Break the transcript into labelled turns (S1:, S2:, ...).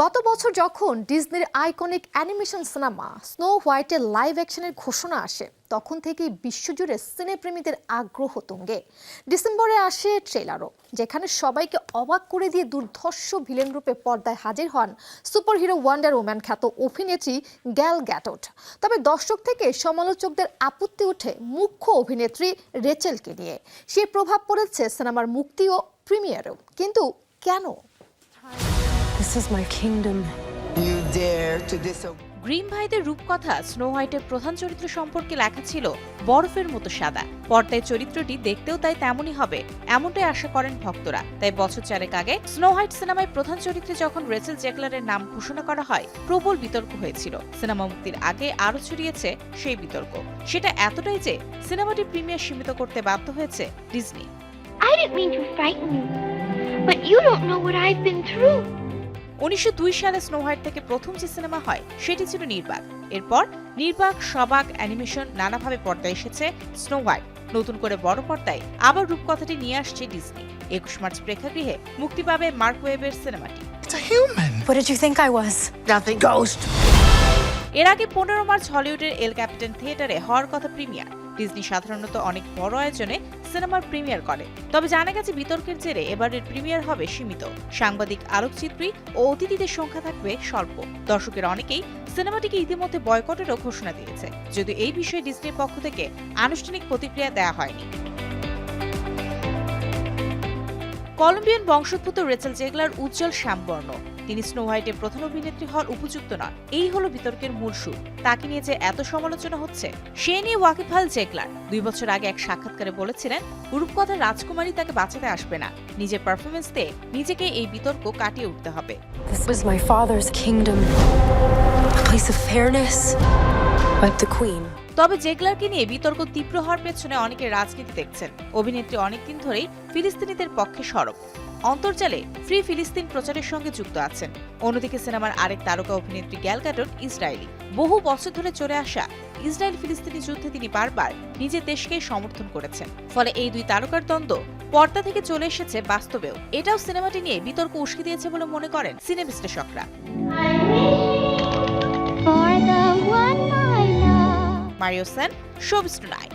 S1: গত বছর যখন ডিজনির আইকনিক অ্যানিমেশন সিনেমা স্নো হোয়াইটের লাইভ অ্যাকশনের ঘোষণা আসে, তখন থেকেই বিশ্বজুড়ে সিনেপ্রেমীদের আগ্রহ তুঙ্গে। ডিসেম্বরে আসে ট্রেলারও যেখানে সবাইকে অবাক করে দিয়ে দুর্ধর্ষ ভিলেন রূপে পর্দায় হাজির হন সুপারহিরো ওয়ান্ডার ওম্যান খ্যাত অভিনেত্রী গ্যাল গ্যাটট। তবে দর্শক থেকে সমালোচকদের আপত্তি ওঠে মুখ্য অভিনেত্রী রেচেলকে নিয়ে। সে প্রভাব পড়েছে সিনেমার মুক্তি ও প্রিমিয়ারেও। কিন্তু কেন?
S2: This is my kingdom.
S3: You dare to disobey.
S4: Grimm ভাইদের রূপকথা স্নো হোয়াইটের প্রধান চরিত্র সম্পর্কে লেখা ছিল বরফের মতো সাদা পর্দায় চরিত্রটি দেখতেও তাই তেমনই হবে এমনটাই আশা করেন ভক্তরা তাই বছর চারেক আগে স্নো হোয়াইট সিনেমায় প্রধান চরিত্রে যখন রেসেল জেকলারের নাম ঘোষণা করা হয় প্রবল বিতর্ক হয়েছিল সিনেমা মুক্তির আগে আরও ছড়িয়েছে সেই বিতর্ক সেটা এতটাই যে সিনেমাটি প্রিমিয়ার সীমিত করতে বাধ্য হয়েছে Disney
S5: I didn't mean to frighten you, but you don't know what I've been through.
S4: উনিশশো দুই সালে স্নো হোয়াইট থেকে প্রথম যে সিনেমা হয় সেটি ছিল নির্বাক এরপর নির্বাক সবাক অ্যানিমেশন নানাভাবে পর্দায় এসেছে স্নো হোয়াইট নতুন করে বড় পর্দায় আবার রূপকথাটি নিয়ে আসছে ডিজনি একুশ মার্চ প্রেক্ষাগৃহে মুক্তি পাবে মার্ক ওয়েবের সিনেমাটি
S3: It's a.
S2: What did you think I was?
S3: Nothing. Ghost.
S4: এর আগে পনেরো মার্চ হলিউডের এল ক্যাপিটান থিয়েটারে হওয়ার কথা প্রিমিয়ার ডিজনি সাধারণত অনেক বড় আয়োজনে সিনেমার প্রিমিয়ার করে। তবে জানা গেছে বিতর্কের জেরে এবারের প্রিমিয়ার হবে সীমিত। সাংবাদিক আলোকচিত্রী ও অতিথিদের সংখ্যা থাকবে স্বল্প। দর্শকের অনেকেই সিনেমাটিকে ইতিমধ্যে বয়কটেরও ঘোষণা দিয়েছে। যদিও এই বিষয়ে ডিজনির পক্ষ থেকে আনুষ্ঠানিক প্রতিক্রিয়া দেওয়া হয়নি। কলম্বিয়ান বংশোদ্ভূত রেচেল জেগলার উজ্জ্বল শ্যামবর্ণ তিনি স্নো হোয়াইটের প্রধান অভিনেত্রী হওয়ার উপযুক্ত নন এই হলো বিতর্কের মূল সুর তাকে নিয়ে যে এত সমালোচনা হচ্ছে, সে নিয়ে ওয়াকিফাল জেগলার দুই বছর আগে এক সাক্ষাৎকারে বলেছিলেন, রূপকথার রাজকুমারী তাকে বাঁচাতে আসবে না নিজের পারফরমেন্স দিয়ে নিজেকে এই বিতর্ক কাটিয়ে উঠতে হবে
S2: This was my father's kingdom. A place of fairness. Like the queen.
S4: তবে জেগলারকে নিয়ে বিতর্ক তীব্র হওয়ার পেছনে অনেকে রাজনীতি দেখছেন। অভিনেত্রী অনেকদিন ধরেই ফিলিস্তিনিদের পক্ষে সরব। অন্তর্জালে ফ্রি ফিলিস্তিন প্রচারের সঙ্গে যুক্ত আছেন। অন্যদিকে সিনেমার আরেক তারকা অভিনেত্রী গ্যাল গ্যাডট ইসরায়েলি। বহু বছর ধরে চলে আসা ইসরায়েল ফিলিস্তিনি যুদ্ধে তিনি বারবার নিজের দেশকে সমর্থন করেছেন। ফলে এই দুই তারকার দ্বন্দ্ব পর্দা থেকে চলে এসেছে বাস্তবেও। এটাও সিনেমাটি নিয়ে বিতর্ক উস্কে দিয়েছে বলে মনে করেন সিনে বিশ্লেষকরা।
S5: For the one I